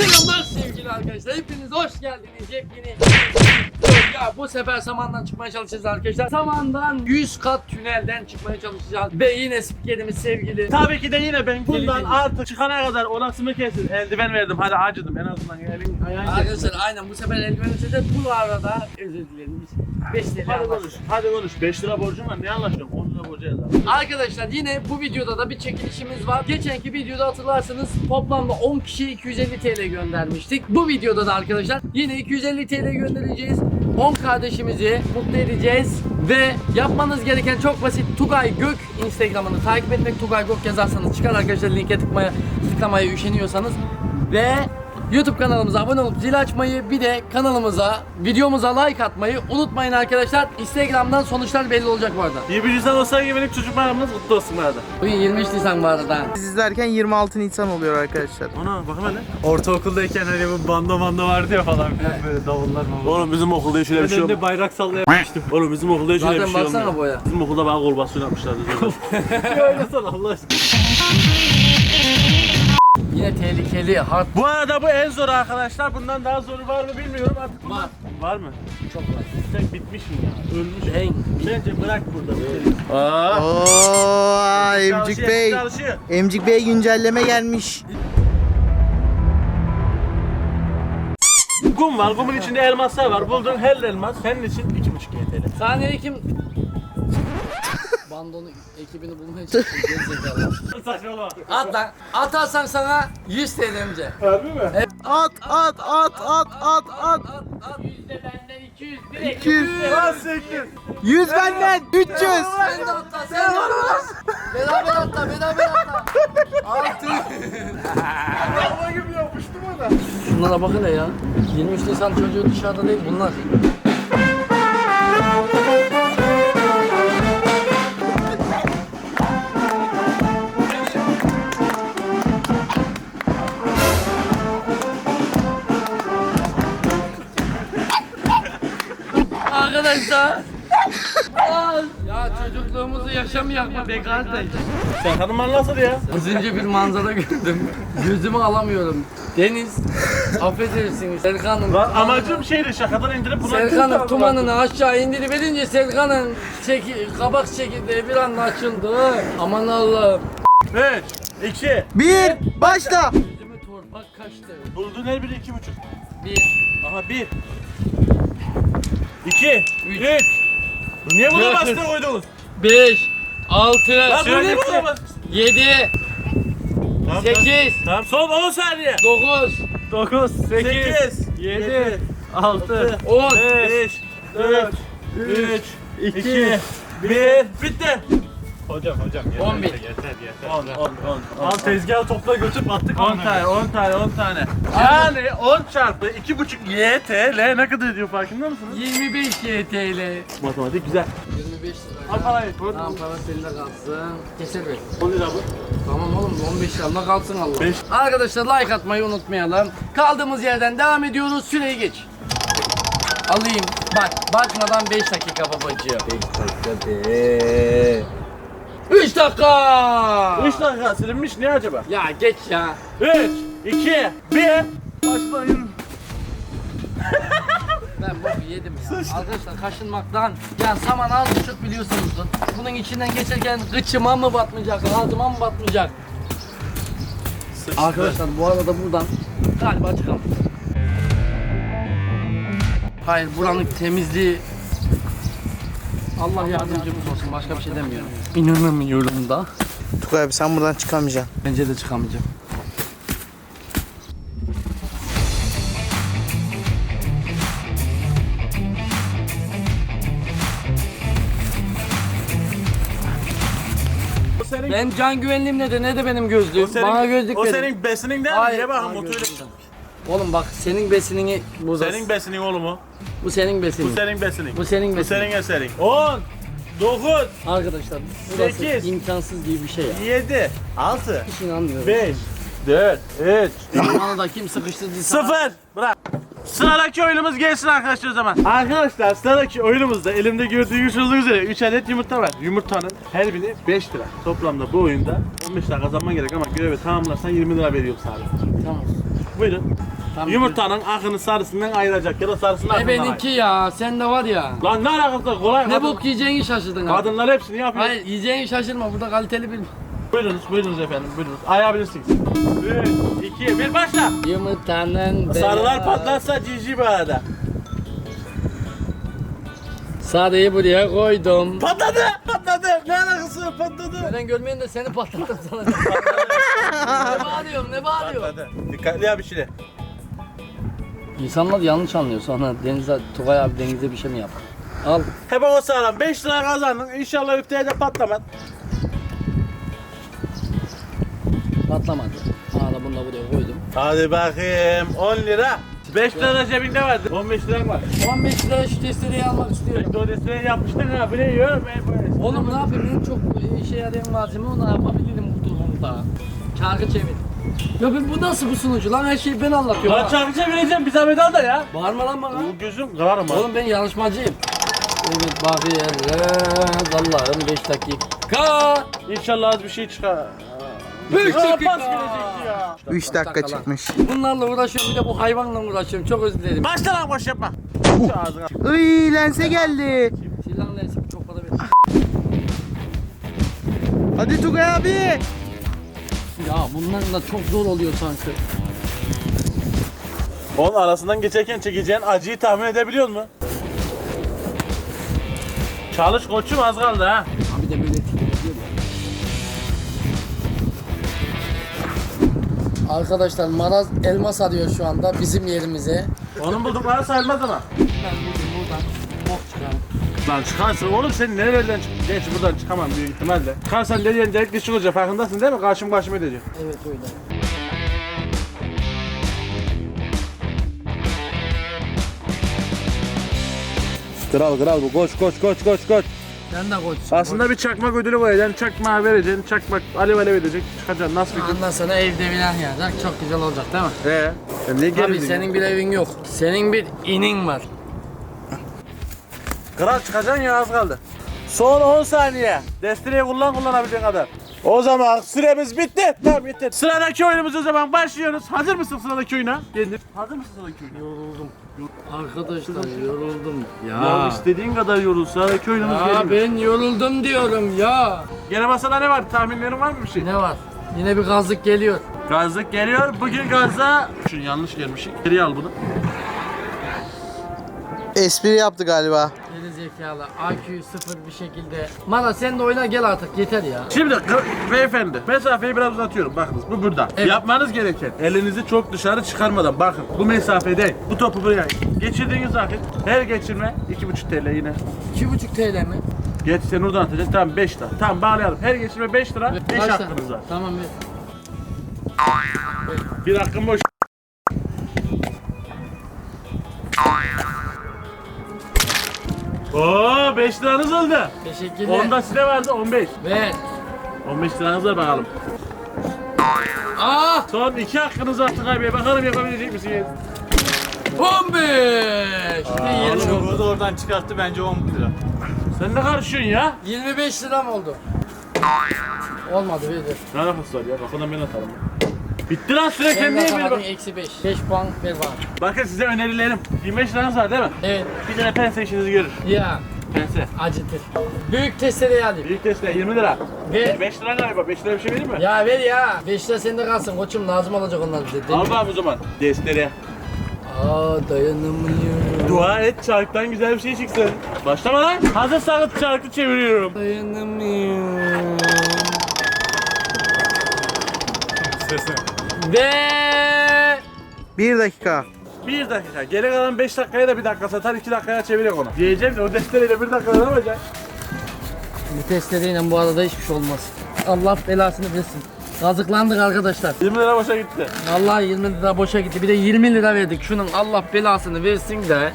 Selamlar sevgili arkadaşlar. Hepiniz hoş geldiniz. Yepyeni ya bu sefer samandan çıkmaya çalışacağız arkadaşlar. Samandan 100 kat tünelden çıkmaya çalışacağız. Ve yine spikerimiz sevgili. Tabii ki de yine ben bundan artık çıkana kadar orasını kesin. Eldiven verdim hadi acıdım en azından elin ayağın kesin. Arkadaşlar aynen bu sefer eldiven de bu arada özür dilerim. 5 TL Hadi konuş, hadi konuş. 5 lira borcum var, ne anlaşıyorum? 10 lira borcu yazar. Arkadaşlar yine bu videoda da bir çekilişimiz var. Geçenki videoda hatırlarsanız toplamda 10 kişiye 250 TL göndermiştik. Bu videoda da arkadaşlar yine 250 TL göndereceğiz. 10 kardeşimizi mutlu edeceğiz. Ve yapmanız gereken çok basit. Tugay Gök Instagram'ını takip etmek. Tugay Gök yazarsanız çıkar arkadaşlar linke tıkmaya, tıklamaya üşeniyorsanız. Ve YouTube kanalımıza abone olup zil açmayı bir de kanalımıza, videomuza like atmayı unutmayın arkadaşlar. Instagram'dan sonuçlar belli olacak bu arada. 20 Nisan olsa benim çocuk bayramınız kutlu olsun bu arada. Bugün 23 Nisan bu arada. Biz izlerken 26 Nisan oluyor arkadaşlar. Ana bakın hele. Ortaokuldayken hani bu bando mando vardı ya falan filan böyle davullar mı? Oğlum bizim okulda hiç öyle bir Ben şey yok. önünde bayrak sallayamıştım. Oğlum bizim okulda hiç öyle bir Zaten şey baksana olmuyor. boya. Bizim okulda bana kolbastı yapmışlardı. Öyle sana Allah aşkına. Yine tehlikeli, hard bu arada bu en zor arkadaşlar. Bundan daha zoru var mı bilmiyorum artık. bundan- Var. Var mı? çok var. Sen bitmişsin ya. Ölmüş. En Bence bırak burada. Aa. Oo, Emcik Bey. Çalışıyor. Emcik Bey güncelleme gelmiş. Kum var. Kumun içinde elmaslar var. Buldun her elmas. Senin için 2,5 YTL. Sahneye kim? Bandonu ekibini bulmaya çalışıyor gerizekalı. Saçmalama. At lan. Atarsan sana 100 TL önce. Harbi mi? At at at at at at. At at yüzde benden 200 direkt 200. Lan sektir. 100 benden 300. Sen de atla sen de atla. Beraber atla beraber atla. Altı. Hava gibi yapmıştım ona. Şunlara bakın hele ya. 23 Nisan çocuğu dışarıda değil bunlar. Arkadaşlar. Ya çocukluğumuzu yaşamayak mı be kardeş? Sen hanım nasıl ya? Az önce bir manzara gördüm. Gözümü alamıyorum. Deniz, affedersiniz Serkan'ın. Lan amacım şeydi şakadan indirip buna Serkan'ın tumanını aşağı indiriverince Serkan'ın çeki, kabak çekirdeği bir anda açıldı. Aman Allah'ım. 3, 2, 1 başla. Gözüme torpak kaçtı. buldun her biri 2,5. Bir, Aha 1, 2, Üç. 3. Niye buna Dört. bastı koydunuz? beş, altı, Lan bu niye buna bastı? yedi, Tamam, sekiz, Tamam son 10 saniye. dokuz, 9, 8, 8, 7, 6, on. 5, 4, 3, 2, 1. Bitti. Hocam hocam yeter. 11. Yeter yeter. 10, 10, 10. Al tezgahı topla götür attık 10 tane, 10 tane, 10 tane. Yani 10 çarpı 2,5 YTL ne kadar ediyor farkında mısınız? 25 YTL. Matematik güzel. 25 lira. Al parayı. Tamam para seninle kalsın. Keser Bey. 10 lira bu. Tamam oğlum 15 lira kalsın Allah. Beş. Arkadaşlar like atmayı unutmayalım. Kaldığımız yerden devam ediyoruz. Süreyi geç. Alayım. Bak bakmadan 5 dakika babacığım. 5 dakika de. 3 dakika. 3 dakika silinmiş ne acaba? Ya geç ya. 3, 2, 1. Başlayın. Ben boku yedim ya. Arkadaşlar kaşınmaktan yani saman az buçuk biliyorsunuzdur. Bunun içinden geçerken gıçıma mı batmayacak, ağzıma mı batmayacak? Arkadaşlar bu arada buradan galiba çıkalım. Hayır buranın temizliği Allah yardımcımız olsun başka bir şey demiyorum. İnanamıyorum da. Tugay abi sen buradan çıkamayacaksın. Bence de çıkamayacağım. Ben can güvenliğim ne de ne de benim gözlüğüm. Bana gözlük o verin. senin besinin değil mi? Hayır, Niye bakın bana motoru? gözlük verin. Oğlum bak senin besinini bu Senin besinin oğlum o. bu senin Bu besinin. senin besinin. Bu senin Bu besinin. senin eserin. 10, 9, Arkadaşlar burası Sekiz. imkansız gibi bir şey ya. 7, 6, Hiç inanmıyorum. 5, 4, 3, Bana da kim sıkıştırdıysa. Sıfır. Bırak. Sıradaki oyunumuz gelsin arkadaşlar o zaman. Arkadaşlar sıradaki oyunumuzda elimde gördüğünüz olduğu üzere 3 adet yumurta var. Yumurtanın her biri 5 lira. Toplamda bu oyunda 15 lira kazanman gerek ama görevi tamamlarsan 20 lira veriyorum sana. Tamam. Buyurun. Tamam, Yumurtanın akını sarısından ayıracak ya da sarısını E akından benimki ya. Sen de var ya. Lan ne alakası var? kolay Ne kadın- bok yiyeceğini şaşırdın abi. Kadınlar hepsini yapıyor. Hayır yiyeceğini şaşırma. Burada kaliteli bir Buyurunuz, buyurunuz efendim, buyurunuz. Ayabilirsiniz. 3, 2, 1, başla. yumurtanın Sarılar patlarsa cici bu arada. Sarıyı buraya koydum. Patladı, patladı. Ne alakası var patladı. Ben görmeyin de seni patlattım sana. ne bağırıyorsun ne bağırıyorsun? Patladı. Dikkatli yap işini. İnsanlar yanlış anlıyor sonra Deniz'e, Tugay abi Deniz'e bir şey mi yapar? Al. Hep o sağlam. 5 lira kazandın. İnşallah üfteye de patlamaz. Patlamadı. Aa da bunu da buraya koydum. Hadi bakayım 10 lira. 5 lira da cebinde vardı. 15 liran var. 15 lira şu testereyi almak istiyorum. Desteği yapmıştın ha. Bile yiyorum. Ben böyle. Oğlum ne yapayım en çok işe yarayan malzeme onu yapabilirim bu durumda. Çarkı çevir. Ya ben bu nasıl bu sunucu lan her şeyi ben anlatıyorum. Lan ha. çarkı çevireceğim. Bir zahmet al da ya. Bağırma lan bana. Bu gözüm kırarım ha. Oğlum ben yarışmacıyım. Evet bakıyoruz. Allah'ım 5 dakika. İnşallah az bir şey çıkar. 5 Aa, dakika. pas gelecekti ya. 3 dakika lan. çıkmış. Bunlarla uğraşıyorum bir de bu hayvanla uğraşıyorum. Çok özür dilerim. Başla lan boş yapma. Şu ağzına. Iy lense geldi. Silahla neyse çok para ver. Hadi Tugay abi. Ya bunların da çok zor oluyor sanki. Onun arasından geçerken çekeceğin acıyı tahmin edebiliyor musun? Çalış koçum az kaldı ha. Abi de böyle titriyor ya. Arkadaşlar Maraz elmas arıyor şu anda bizim yerimize. Onun buldukları sayılmaz ama. Ben bugün buradan bok çıkarım. Lan çıkarsın oğlum sen nereden çık? Geç buradan çıkamam büyük ihtimalle. Çıkarsan nereden delik dişi olacak farkındasın değil mi? Karşım karşıma edecek. Evet öyle. Kral kral bu koş koş koş koş koş. Sen de koçsun. Aslında bir çakmak ödülü koyacaksın. Çakmağı vereceksin. Çakmak alev alev edecek. Çıkacaksın. Nasıl fikir? Ondan sonra evde bilen yazacak. Çok güzel olacak değil mi? Ee, sen niye Tabii gerildin? senin bir evin yok. Senin bir inin var. Kral çıkacaksın ya az kaldı. Son 10 saniye. Desteği kullan kullanabildiğin kadar. O zaman süremiz bitti. Tamam bitti. Sıradaki oyunumuz o zaman başlıyoruz. Hazır mısın sıradaki oyuna? Gelir. Hazır mısın sıradaki oyuna? Yoruldum. Arkadaşlar yoruldum. Ya, Ya. istediğin kadar yorul. Sıradaki oyunumuz Ya geliyor. ben yoruldum diyorum ya. Gene masada ne var? Tahminlerin var mı bir şey? Ne var? Yine bir gazlık geliyor. Gazlık geliyor. Bugün gazda... Şunu yanlış gelmişik. Geriye al bunu. Espri yaptı galiba. Zekalı, AQ sıfır bir şekilde. Mana sen de oyna gel artık yeter ya. Şimdi kı- beyefendi mesafeyi biraz uzatıyorum bakınız bu burada. Evet. Yapmanız gereken elinizi çok dışarı çıkarmadan bakın bu mesafede bu topu buraya geçirdiğiniz vakit her geçirme 2,5 TL yine. 2,5 TL mi? Geç sen oradan atacaksın tamam 5 lira. Tamam bağlayalım her geçirme 5 lira 5 Kaç tane? hakkınız var. Tamam ver. Bir hakkın boş. Oo 5 liranız oldu. Teşekkürler. Onda size vardı 15. Ver. 15 liranız var bakalım. Ah! Son 2 hakkınız Tugay Bey. Bakalım yapabilecek misiniz? 15! Şimdi 20 oldu. Da oradan çıkarttı bence 10 lira. Sen ne karışıyorsun ya? 25 liram oldu. Olmadı ver ver. Ne alakası var ya? Kafadan ben atarım. Bitti lan süre Sen de bir bak. eksi 5. 5 puan ver bana. Bakın size önerilerim. 25 liranız var değil mi? Evet. Bir tane pense işinizi görür. Ya Pense. acıtır. Büyük testereyi alayım. Büyük testi 20 lira. Ver. 5 lira galiba. 5 lira bir şey vereyim mi? Ya ver ya. 5 lira sende kalsın koçum lazım olacak onlar bize. Değil? Al bakalım o zaman. Destere. Aa dayanamıyorum. Dua et çarktan güzel bir şey çıksın. Başlama lan. Hazırsanız çarkı çeviriyorum. Dayanamıyorum. Sesi. Ve 1 dakika. 1 dakika. Geri kalan 5 dakikaya da 1 dakika satar 2 dakikaya çeviriyor onu. Diyeceğim de o destereyle 1 dakikada ne yapacak? bu testereyle bu arada hiçbir şey olmaz. Allah belasını versin. Kazıklandık arkadaşlar. 20 lira boşa gitti. Vallahi 20 lira boşa gitti. Bir de 20 lira verdik. Şunun Allah belasını versin de.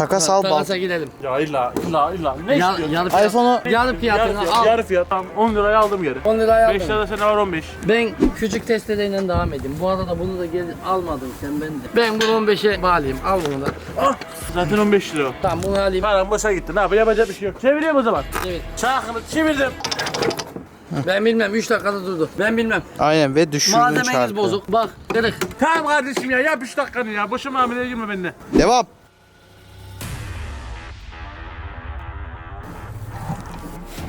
Takas al bal. Takasa gidelim. Ya illa illa illa. Ne Ya, istiyorsun? yarı fiyat. iPhone'u yarı fiyatını yarı fiyat, al. yarı fiyat. Tamam 10 liraya aldım geri. 10 liraya 5 aldım. lira da sende var 15. Ben küçük testereyle devam edeyim. Bu arada bunu da gel almadın sen ben de. Ben bunu 15'e bağlayayım. Al bunu da. Ah zaten 15 lira. o. Tamam bunu alayım. Param boşa gitti. Ne yapayım yapacak bir şey yok. Çeviriyorum o zaman. Evet. Çarkını çevirdim. Ben bilmem 3 dakikada durdu. Ben bilmem. Aynen ve düşürdün Malzemeniz bozuk. Bak kırık. Tamam kardeşim ya yap 3 dakikanı ya. Boşa muameleye girme benimle. Devam.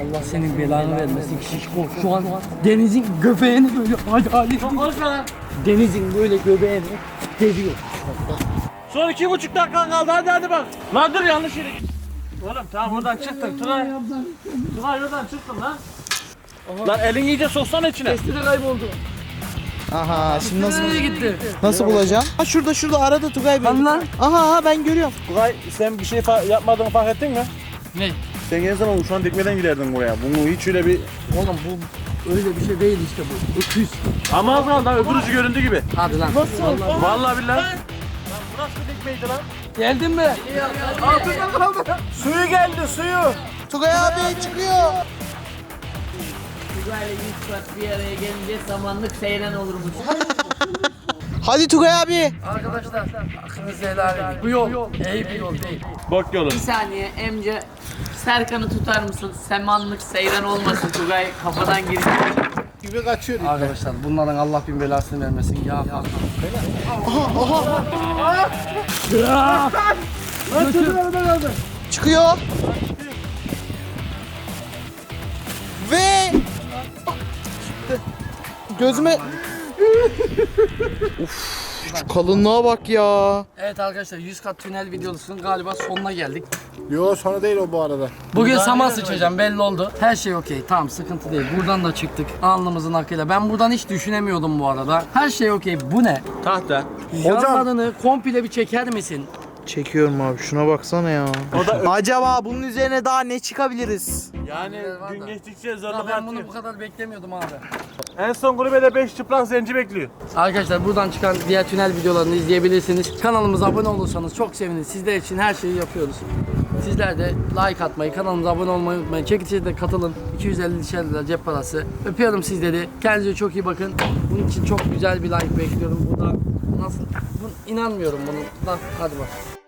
Allah senin belanı vermesin şişko. Şu an denizin göbeğini böyle hayal Denizin böyle göbeğini deviyor. Son iki buçuk dakikan kaldı hadi hadi bak. Lan dur yanlış yere. Oğlum tamam buradan çıktın Tuna. Tuna oradan çıktın lan. Lan elini iyice soksana içine. Testere kayboldu. Aha şimdi nasıl Nereye gitti? nasıl bulacağım? Ha şurada şurada arada Tugay Bey. Lan lan. Aha aha ben görüyorum. Tugay sen bir şey fa- yapmadığını fark ettin mi? Ne? Sen gelsen oğlum şu an dikmeden giderdin buraya. Bunu hiç öyle bir... Oğlum bu öyle bir şey değil işte bu. Öküz. Ama az kaldı öbür ucu göründü gibi. Hadi lan. Vallahi. Vallahi billahi. Lan burası mı dikmeydi lan? Geldin mi? Altından kaldı. Suyu geldi suyu. Tugay abi çıkıyor. Böyle üç kat bir araya gelince zamanlık seyren olurmuş. Hadi Tugay abi. Arkadaşlar hakkınızı helal edin. Bu yol iyi bir yol değil. Bok yolu. Bir saniye emce Serkan'ı tutar mısın? Semanlık seyren olmasın Tugay kafadan girecek. Arkadaşlar bunların Allah bin belasını vermesin. Ya Çıkıyor. Ve gözüme Uf, şu kalınlığa bak ya. Evet arkadaşlar 100 kat tünel videosunun galiba sonuna geldik. Yo sonra değil o bu arada. Bugün saman sıçacağım belli oldu. Her şey okey tamam sıkıntı değil. Buradan da çıktık alnımızın hakkıyla. Ben buradan hiç düşünemiyordum bu arada. Her şey okey. Bu ne? Tahta. Yanlarını komple bir çeker misin? Çekiyorum abi şuna baksana ya. Acaba bunun üzerine daha ne çıkabiliriz? Yani da. gün geçtikçe zorluk ben bunu bu kadar beklemiyordum abi. En son kulübede 5 çıplak zenci bekliyor. Arkadaşlar buradan çıkan diğer tünel videolarını izleyebilirsiniz. Kanalımıza abone olursanız çok seviniriz. Sizler için her şeyi yapıyoruz. Sizler de like atmayı, kanalımıza abone olmayı unutmayın. Çekilişe de katılın. 250 lira cep parası. Öpüyorum sizleri. Kendinize çok iyi bakın. Bunun için çok güzel bir like bekliyorum. Bu da nasıl? Bu, inanmıyorum bunun. Lan hadi bak.